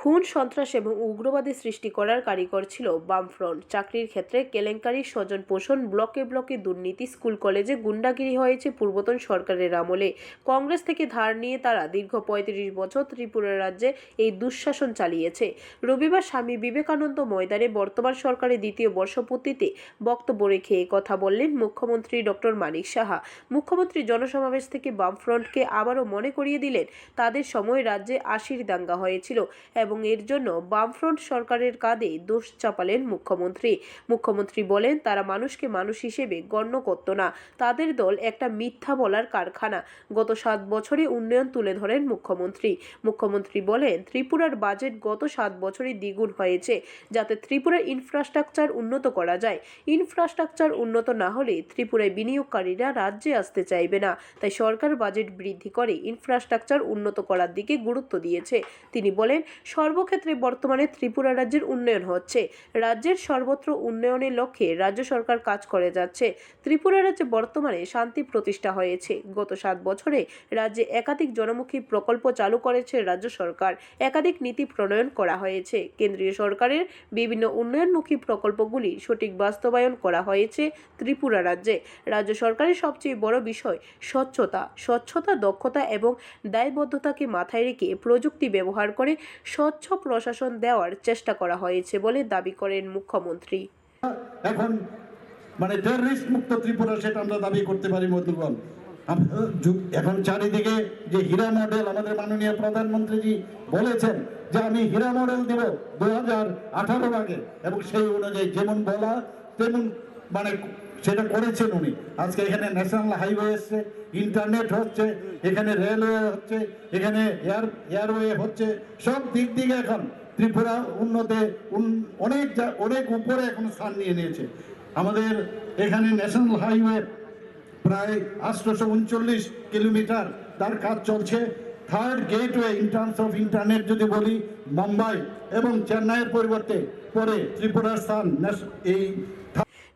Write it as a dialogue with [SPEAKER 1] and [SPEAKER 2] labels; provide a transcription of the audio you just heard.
[SPEAKER 1] খুন, সন্ত্রাস এবং উগ্রবাদী সৃষ্টি করার কারিগর ছিল বামফ্রন্ট। চাকরির ক্ষেত্রে কেলেঙ্কারি স্বজন পোষণ ব্লকে ব্লকে দুর্নীতি, স্কুল কলেজে গুন্ডাগিরি হয়েছে পূর্বতন সরকারের আমলে। কংগ্রেস থেকে ধার নিয়ে তারা দীর্ঘ পঁয়ত্রিশ বছর ত্রিপুরা রাজ্যে এই দুঃশাসন চালিয়েছে। রবিবার স্বামী বিবেকানন্দ ময়দানে বর্তমান সরকারের দ্বিতীয় বর্ষপূর্তিতে বক্তব্য রেখে কথা বললেন মুখ্যমন্ত্রী ডক্টর মানিক সাহা। মুখ্যমন্ত্রী জনসমাবেশ থেকে বামফ্রন্টকে আবারও মনে করিয়ে দিলেন, তাদের সময় রাজ্যে আশির দাঙ্গা হয়েছিল এবং এর জন্য বামফ্রন্ট সরকারের কাঁধে দোষ চাপালেন মুখ্যমন্ত্রী। মুখ্যমন্ত্রী বলেন, তারা মানুষকে মানুষ হিসেবে গণ্য করত না। তাদের দল একটা মিথ্যা বলার কারখানা। গত সাত বছরে উন্নয়ন তুলে ধরেন মুখ্যমন্ত্রী। মুখ্যমন্ত্রী বলেন, ত্রিপুরার বাজেট গত সাত বছরে দ্বিগুণ হয়েছে, যাতে ত্রিপুরার ইনফ্রাস্ট্রাকচার উন্নত করা যায়। ইনফ্রাস্ট্রাকচার উন্নত না হলে ত্রিপুরায় বিনিয়োগকারীরা রাজ্যে আসতে চাইবে না। তাই সরকার বাজেট বৃদ্ধি করে ইনফ্রাস্ট্রাকচার উন্নত করার দিকে গুরুত্ব দিয়েছে। তিনি বলেন সর্বক্ষেত্রে বর্তমানে ত্রিপুরা রাজ্যের উন্নয়ন হচ্ছে। রাজ্যের সর্বত্র উন্নয়নের লক্ষ্যে রাজ্য সরকার কাজ করে যাচ্ছে। ত্রিপুরা রাজ্যে বর্তমানে শান্তি প্রতিষ্ঠা হয়েছে। গত সাত বছরে রাজ্যে একাধিক জনমুখী প্রকল্প চালু করেছে রাজ্য সরকার। একাধিক নীতি প্রণয়ন করা হয়েছে। কেন্দ্রীয় সরকারের বিভিন্ন উন্নয়নমুখী প্রকল্পগুলি সঠিক বাস্তবায়ন করা হয়েছে ত্রিপুরা রাজ্যে। রাজ্য সরকারের সবচেয়ে বড় বিষয় স্বচ্ছতা। স্বচ্ছতা, দক্ষতা এবং দায়বদ্ধতাকে মাথায় রেখে প্রযুক্তি ব্যবহার করে স্বচ্ছ প্রশাসন দেওয়ার চেষ্টা করা হয়েছে বলে দাবি করেন মুখ্যমন্ত্রী।
[SPEAKER 2] এখন মানে টেররিস্ট মুক্ত ত্রিপুরা সেটা আমরা দাবি করতে পারি মধুগণ এখন চারিদিকে যে হীরা মডেল আমাদের মাননীয় প্রধানমন্ত্রীজি বলেছেন যে আমি হীরা মডেল দিব দু হাজার আঠারো আগে এবং সেই অনুযায়ী যেমন বলা তেমন মানে সেটা করেছেন উনি। আজকে এখানে ন্যাশনাল হাইওয়ে এসছে, ইন্টারনেট হচ্ছে, এখানে রেলওয়ে হচ্ছে, এখানে এয়ার, এয়ারওয়ে হচ্ছে, সব দিক দিকে এখন ত্রিপুরা উন্নতে, উন- অনেক অনেক উপরে এখন স্থান নিয়ে নিয়েছে। আমাদের এখানে ন্যাশনাল হাইওয়ে প্রায় আটশোশো উনচল্লিশ কিলোমিটার তার কাজ চলছে। Third gateway in terms of internet যদি বলি মুম্বাই এবং চেন্নাইয়ের পরিবর্তে পরে ত্রিপুরার স্থান এই